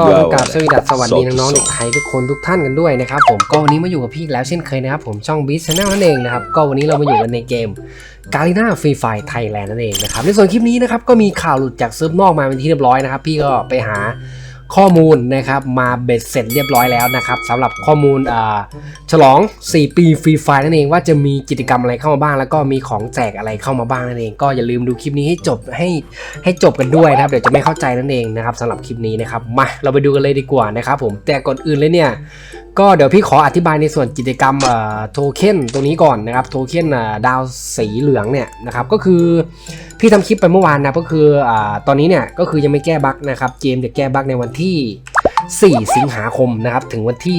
ก็ Sugar กราบสวัสดีสวัสดี Salty น้องๆ Soul เด็กไทยทุกคนทุกท่านกันด้วยนะครับผมก็วันนี้มาอยู่กับพี่อีกแล้วเช่นเคยนะครับผมช่อง Beast Channel นั่นเองนะครับก็วันนี้เรามาอยู่กันในเกม g a r i n a Free Fire Thailand นั่นเองนะครับในส่วนคลิปนี้นะครับก็มีข่าวหลุดจากเซิร์ฟนอกมาเป็นที่เรียบร้อยนะครับพี่ก็ไปหา ข้อมูลนะครับมาเบ็ดเสร็จเรียบร้อยแล้วนะครับสำหรับข้อมูลฉลอง 4 ปีฟรีไฟนั่นเองว่าจะมีกิจกรรมอะไรเข้ามาบ้าง แล้วก็มีของแจกอะไรเข้ามาบ้างนั่นเอง ก็อย่าลืมดูคลิปนี้ให้จบให้ให้จบกันด้วยนะครับเดี๋ยวจะไม่เข้าใจนั่นเองนะครับสำหรับคลิปนี้นะครับมาเราไปดูกันเลยดีกว่านะครับผมแต่ก่อนอื่นเลยเนี่ย ก็เดี๋ยวพี่ขออธิบายในส่วนกิจกรรมโทเค็นตัวนี้ก่อนนะครับโทเค็นดาวสีเหลืองเนี่ยนะครับก็คือพี่ทำคลิปไปเมื่อวานนะก็คืออตอนนี้เนี่ยก็คือยังไม่แก้บั๊กนะครับเกมจะแก้บั๊กในวันที่ 4 สิงหาคมนะครับถึงวันที่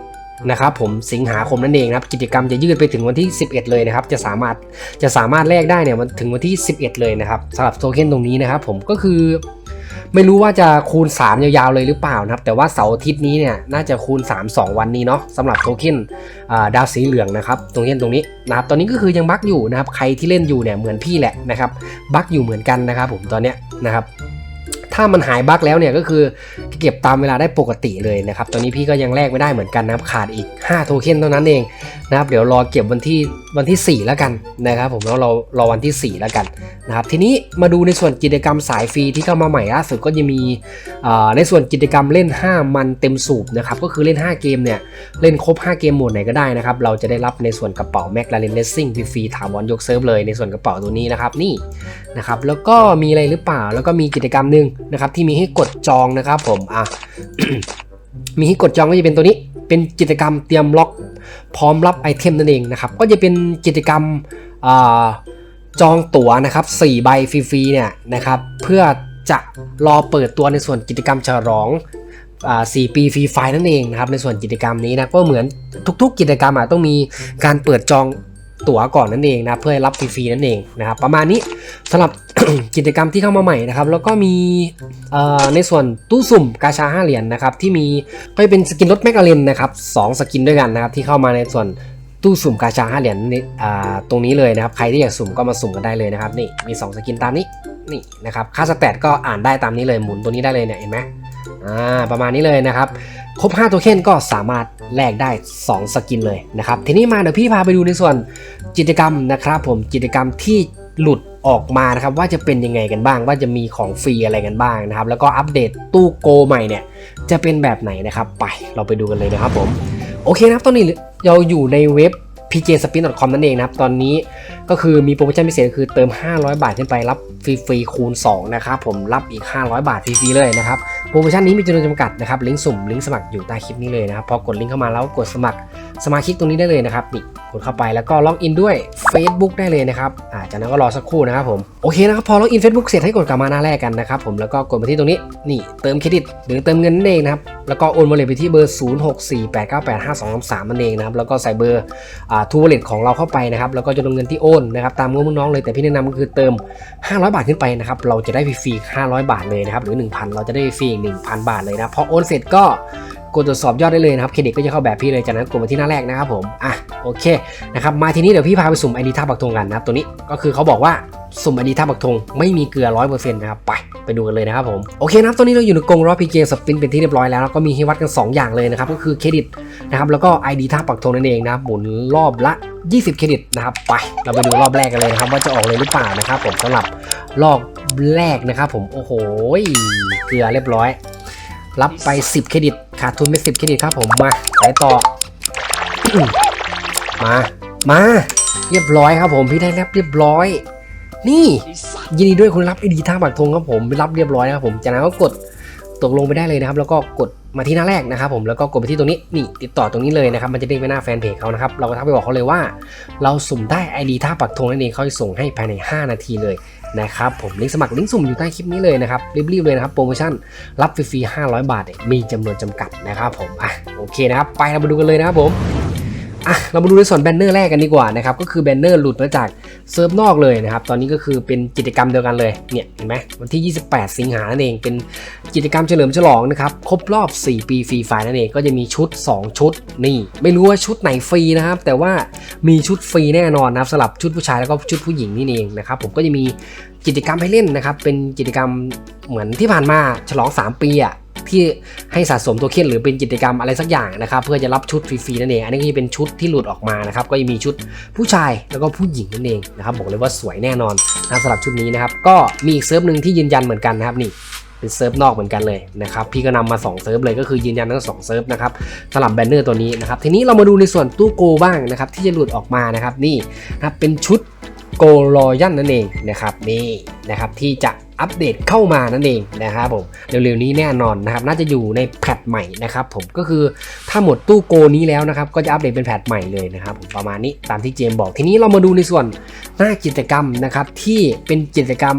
11นะครับผมสิงหาคมนั่นเองนะครับกิจกรรมจะยืดไปถึงวันที่ 11 เลยนะครับจะสามารถจะสามารถแลกได้เนี่ยถึงวันที่ 11 เลยนะครับสำหรับโทเค็นตรงนี้นะครับผมก็คือ ไม่รู้ว่าจะคูณ 3 ยาวๆเลยหรือเปล่านะครับ แต่ว่าเสาร์อาทิตย์นี้เนี่ยน่าจะคูณ 3 2 วันนี้เนาะสำหรับโทเค็นดาวสีเหลืองนะครับตรงนี้ตรงนี้นะครับตอนนี้ก็คือยังบั๊กอยู่นะครับใครที่เล่นอยู่เนี่ยเหมือนพี่แหละนะครับบั๊กอยู่เหมือนกันนะครับผมตอนเนี้ยนะครับ ถ้ามันหายบั๊กแล้วเนี่ยก็คือเก็บตามเวลาได้ปกติเลยนะครับตอนนี้พี่ก็ยังแลกไม่ได้เหมือนกันนะครับขาดอีก 5 โทเค็นเท่านั้นเองนะครับเดี๋ยวรอเก็บวันที่วันที่ 4 แล้วกันนะครับผมแล้วเรารอวันที่ 4 แล้วกันนะครับทีนี้มาดูในส่วนกิจกรรมสายฟรีที่เข้ามาใหม่ล่าสุดก็จะมีในส่วนกิจกรรมเล่น 5 มันเต็มสูบนะครับก็คือเล่น 5 เกมเนี่ยเล่นครบ 5 เกมหมดไหนก็ได้นะครับเราจะได้รับในส่วนกระเป๋าแม็กลาเรนเลสซิ่งฟรีถาวรยกเซิร์ฟเลยในส่วนกระเป๋าตัวนี้นะครับนี่นะครับแล้วก็มีอะไรหรือเปล่าแล้วก็มีกิจกรรมหนึ่ง นะครับที่มีให้กดจองนะครับผมอะมีให้กดจองก็จะเป็นตัวนี้ เป็นกิจกรรมเตรียมล็อกพร้อมรับไอเทมนั่นเองนะครับก็จะเป็นกิจกรรมจองตั๋วนะครับ4ใบฟรีๆเนี่ยนะครับเพื่อจะรอเปิดตัวในส่วนกิจกรรมฉลองอ่ปีฟรีไฟล์นั่นเองนะครับในส่วนกิจกรรมนี้นะก็เหมือนทุกๆ กิจกรรมอะต้องมีการเปิดจอง ตั๋วก่อนนั่นเองนะเพื่อรับฟรีๆนั่นเองนะครับประมาณนี้สำหรับกิจกรรมที่เข้ามาใหม่นะครับแล้วก็มีในส่วนตู้สุ่มกาชา5เหรียญนะครับที่มีก็จะเป็นสกินรถแมกกาเลนนะครับสองสกินด้วยกันนะครับที่เข้ามาในส่วนตู้สุ่มกาชา5เหรียญนี่อ่าตรงนี้เลยนะครับใครที่อยากสุ่มก็มาสุ่มกันได้เลยนะครับนี่มี 2 สกินตามนี้นี่นะครับค่าสแตทก็อ่านได้ตามนี้เลยหมุนตัวนี้ได้เลยเนี่ยเห็นไหม อ่าประมาณนี้เลยนะครับ ครบ 5 ตัวเค็นก็สามารถแลกได้ 2 สกินเลยนะครับ ทีนี้มาเดี๋ยวพี่พาไปดูในส่วนกิจกรรมนะครับ ผมกิจกรรมที่หลุดออกมานะครับว่าจะเป็นยังไงกันบ้าง ว่าจะมีของฟรีอะไรกันบ้างนะครับ แล้วก็อัปเดตตู้โกใหม่เนี่ย จะเป็นแบบไหนนะครับ ไปเราไปดูกันเลยนะครับผม โอเคนะครับตอนนี้เราอยู่ในเว็บ pjspin.com นั่นเองนะครับตอนนี้ก็คือมีโปรโมชั่นพิเศษคือเติม 500 บาทขึ้นไปรับฟรีๆคูณ 2 นะครับผมรับอีก 500 บาทฟรีๆเลยนะครับโปรโมชั่นนี้มีจำนวนจำกัดนะครับลิงก์สุ่มลิงก์สมัครอยู่ใต้คลิปนี้เลยนะครับพอกดลิงก์เข้ามาแล้วกดสมัคร สมาชิกตรงนี้ได้เลยนะครับนี่กดเข้าไปแล้วก็ล็อกอินด้วย Facebook ได้เลยนะครับอ่าจากนั้นก็รอสักครู่นะครับผมโอเคนะครับพอล็อกอิน Facebook เสร็จให้กดกลับมาหน้าแรกกันนะครับผมแล้วก็กดมาที่ตรงนี้นี่เติมเครดิตหรือเติมเงินนั่นเองนะครับแล้วก็โอนวอลเล็ตไปที่เบอร์ 0648985233นั่นเองนะครับแล้วก็ใส่เบอร์อ่าทูวอลเล็ตของเราเข้าไปนะครับแล้วก็จำนวนเงินที่โอนนะครับตามงบน้องเลยแต่พี่แนะนำก็คือเติม 500 บาทขึ้นไปนะครับเราจะได้ฟรีๆ500 บาทเลยนะครับหรือ 1,000 เราจะได้ฟรีอีก1,000 บาทเลยนะพอโอนเสร็จก็ กดตรวจสอบยอดได้เลยนะครับเครดิตก็จะเข้าแบบพี่เลยจากนั้นกดมาที่หน้าแรกนะครับผมอะโอเคนะครับมาทีนี้เดี๋ยวพี่พาไปสุ่มไอดีท่าปักธงกันนะครับตัวนี้ก็คือเขาบอกว่าสุ่มไอดีท่าปักธงไม่มีเกลือ100%นต์นะครับไปไปดูกันเลยนะครับผมโอเคนะครับตัวนี้เราอยู่ในกรงรอบพีเกสปินเป็นที่เรียบร้อยแล้วแล้วก็มีให้วัดกัน 2 อย่างเลยนะครับก็คือเครดิตนะครับแล้วก็ ID ท่าปักธงนั่นเองนะครับหมุนรอบละ 20 เครดิตนะครับไปเราไปดูรอบแรกกันเลยนะครับว่าจะออกเลยหรือเปล่านะครับผมสำหรับรอบแรกนะครับผมโอ้โหเกลือเรียบร้อย รับไป 10 เครดิต ขาดทุนไป10เครดิตครับผมมาไปต่อ มา มา เรียบร้อยครับผมพี่ได้รับเรียบร้อย นี่ยินดีด้วยคุณรับไอดีท่าบักธงครับผมรับเรียบร้อยนะครับผมจากนั้นก็กดตกลงไปได้เลยนะครับ แล้วก็กดมาที่หน้าแรกนะครับผมแล้วก็กดไปที่ตรงนี้นี่ติดต่อตรงนี้เลยนะครับ มันจะเด้งไปหน้าแฟนเพจเขานะครับเราก็ทักไปบอกเขาเลยว่า เราสุ่มได้ ID ท่าปักธงนั่นเองเขาจะส่งให้ภายใน 5 นาทีเลย นะครับผมลิงก์สมัครลิงก์สุ่มอยู่ใต้คลิปนี้เลยนะครับรีบๆเลยนะครับโปรโมชั่นรับฟรีๆ500 บาทเนี่ยมีจำนวนจำกัดนะครับผมอะโอเคนะครับไปเรามาดูกันเลยนะครับผม อะเรามาดูในส่วนแบนเนอร์แรกกันดีกว่านะครับก็คือแบนเนอร์หลุดมาจากเซิร์ฟนอกเลยนะครับตอนนี้ก็คือเป็นกิจกรรมเดียวกันเลยเนี่ยเห็นไหมวันที่ 28 สิงหานั่นเองเป็นกิจกรรมเฉลิมฉลองนะครับครบรอบ 4 ปีฟรีไฟนั่นเองก็จะมีชุด 2 ชุดนี่ ไม่รู้ว่าชุดไหนฟรีนะครับแต่ว่ามีชุดฟรีแน่นอนนะครับสำหรับชุดผู้ชายแล้วก็ชุดผู้หญิงนี่เองนะครับผมก็จะมีกิจกรรมให้เล่นนะครับเป็นกิจกรรมเหมือนที่ผ่านมาฉลอง 3 ปีอะ ที่ให้สะสมโทเค็นหรือเป็นกิจกรรมอะไรสักอย่างนะครับ เพื่อจะรับชุดฟรีๆนั่นเองอันนี้ก็จะเป็นชุดที่หลุดออกมานะครับก็จะมีชุดผู้ชายแล้วก็ผู้หญิงนั่นเองนะครับบอกเลยว่าสวยแน่นอนนะสำหรับชุดนี้นะครับก็มีอีกเซิร์ฟหนึ่งที่ยืนยันเหมือนกันนะครับนี่เป็นเซิร์ฟนอกเหมือนกันเลยนะครับพี่ก็นำมา 2 เซิร์ฟเลยก็คือยืนยันทั้งสองเซิร์ฟนะครับสลับแบนเนอร์ตัวนี้นะครับทีนี้เรามาดูในส่วนตู้โกบ้างนะครับที่จะหลุดออกมานะครับนี่นะครับเป็นชุดโกรอยันนั่นเองนะครับนี่นะครับที่จะ อัปเดตเข้ามานั่นเองนะครับผมเร็วๆนี้แน่นอนนะครับน่าจะอยู่ในแพทใหม่นะครับผมก็คือถ้าหมดตู้โกนี้แล้วนะครับก็จะอัปเดตเป็นแพทใหม่เลยนะครับผมประมาณนี้ตามที่เจมบอกทีนี้เรามาดูในส่วนหน้ากิจกรรมนะครับที่เป็นกิจกรรม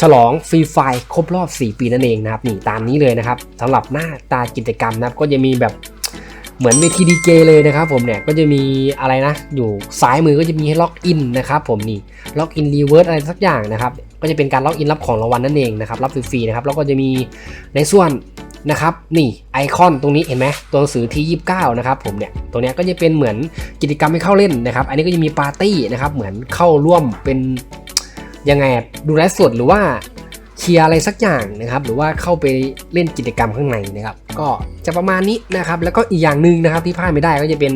ฉลองฟรีไฟครบรอบ 4 ปีนั่นเองนะครับนี่ตามนี้เลยนะครับสำหรับหน้าตากิจกรรมนะครับก็จะมีแบบ เหมือนเวทีดีเจเลยนะครับผมเนี่ยก็จะมีอะไรนะอยู่ซ้ายมือก็จะมีให้ล็อกอินนะครับผมนี่ล็อกอินรีเวิร์สอะไรสักอย่างนะครับก็จะเป็นการล็อกอินรับของรางวัลนั่นเองนะครับรับฟรีๆนะครับแล้วก็จะมีในส่วนนะครับนี่ไอคอนตรงนี้เห็นไหมตัวหนังสือที่29นะครับผมเนี่ยตัวเนี้ยก็จะเป็นเหมือนกิจกรรมให้เข้าเล่นนะครับอันนี้ก็จะมีปาร์ตี้นะครับเหมือนเข้าร่วมเป็นยังไงดูไลฟ์สดหรือว่า เชียร์อะไรสักอย่างนะครับ หรือว่าเข้าไปเล่นกิจกรรมข้างในนะครับ ก็จะประมาณนี้นะครับ แล้วก็อีกอย่างหนึ่งนะครับที่พลาดไม่ได้ก็จะเป็น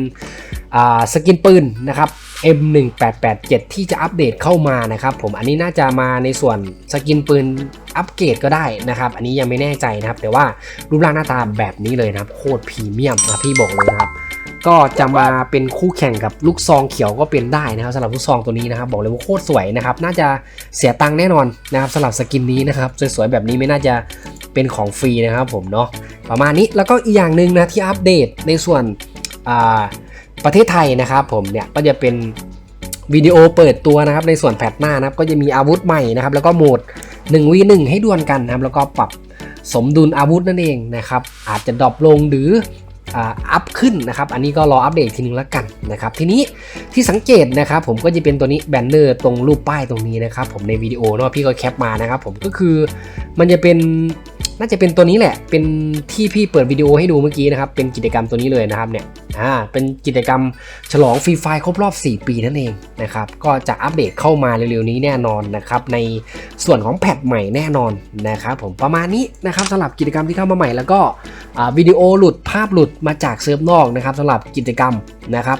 สกินปืนนะครับ M1887 ที่จะอัปเดตเข้ามานะครับ ผมอันนี้น่าจะมาในส่วนสกินปืนอัปเกรดก็ได้นะครับ อันนี้ยังไม่แน่ใจนะครับ แต่ว่ารูปร่างหน้าตาแบบนี้เลยนะครับ โคตรพรีเมียมนะพี่บอกเลยนะครับ ก็จะมาเป็นคู่แข่งกับลูกซองเขียวก็เป็นได้นะครับสำหรับลูกซองตัวนี้นะครับ บอกเลยว่าโคตรสวยนะครับ น่าจะเสียตังค์แน่นอนนะครับสำหรับสกินนี้นะครับสวยๆแบบนี้ไม่น่าจะเป็นของฟรีนะครับผมเนาะประมาณนี้แล้วก็อีกอย่างหนึ่งนะที่อัปเดตในส่วนอ่าประเทศไทยนะครับผมเนี่ยก็จะเป็นวิดีโอเปิดตัวนะครับในส่วนแพทหน้านะครับก็จะมีอาวุธใหม่นะครับแล้วก็โหมด 1v1 ให้ดวลกันนะครับแล้วก็ปรับสมดุลอาวุธนั่นเองนะครับอาจจะดรอปลงหรือ อัพขึ้นนะครับ อันนี้ก็รออัปเดตอีกทีนึงแล้วกันนะครับ ทีนี้ที่สังเกตนะครับผมก็จะเป็นตัวนี้แบนเนอร์ตรงรูปป้ายตรงนี้นะครับ ผมในวิดีโอเนาะพี่ก็แคปมานะครับ ผมก็คือมันจะเป็นน่าจะเป็นตัวนี้แหละ เป็นที่พี่เปิดวิดีโอให้ดูเมื่อกี้นะครับ เป็นกิจกรรมตัวนี้เลยนะครับเนี่ย อ่า เป็นกิจกรรมฉลองฟรีไฟครบรอบ 4 ปีนั่นเองนะครับ ก็จะอัปเดตเข้ามาเร็วๆนี้แน่นอนนะครับ ในส่วนของแพทใหม่แน่นอนนะครับผมประมาณนี้นะครับสำหรับกิจกรรมที่เข้ามาใหม่แล้วก็วิดีโอหลุดภาพหลุดมาจากเซิร์ฟนอกนะครับสำหรับกิจกรรมนะครับ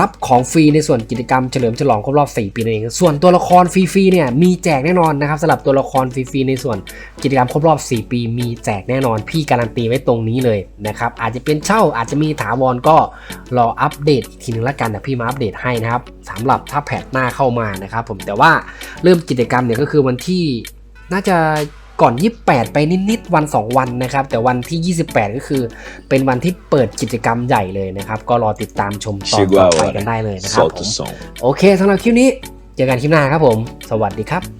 รับของฟรีในส่วนกิจกรรมเฉลิมฉลองครบรอบ 4 ปีนั่นเอง ส่วนตัวละครฟรีๆเนี่ยมีแจกแน่นอนนะครับสำหรับตัวละครฟรีๆในส่วนกิจกรรมครบรอบ 4 ปี มีแจกแน่นอน พี่การันตีไว้ตรงนี้เลยนะครับอาจจะเป็นเช่าอาจจะมีถาวรก็รออัปเดตอีกทีนึงละกันนะพี่มาอัปเดตให้นะครับสำหรับถ้าแพทหน้าเข้ามานะครับผมแต่ว่าเริ่มกิจกรรมเนี่ยก็คือวันที่น่าจะ ก่อน 28 ไปนิดๆวัน 2 วันนะครับ แต่วันที่ 28 ก็คือเป็นวันที่เปิดกิจกรรมใหญ่เลยนะครับ ก็รอติดตามชมตอน Chegou ต่อ a ไป hora. กันได้เลยนะครับผม Solta o som. โอเคสำหรับคลิปนี้เจอกันคลิปหน้าครับผม สวัสดีครับ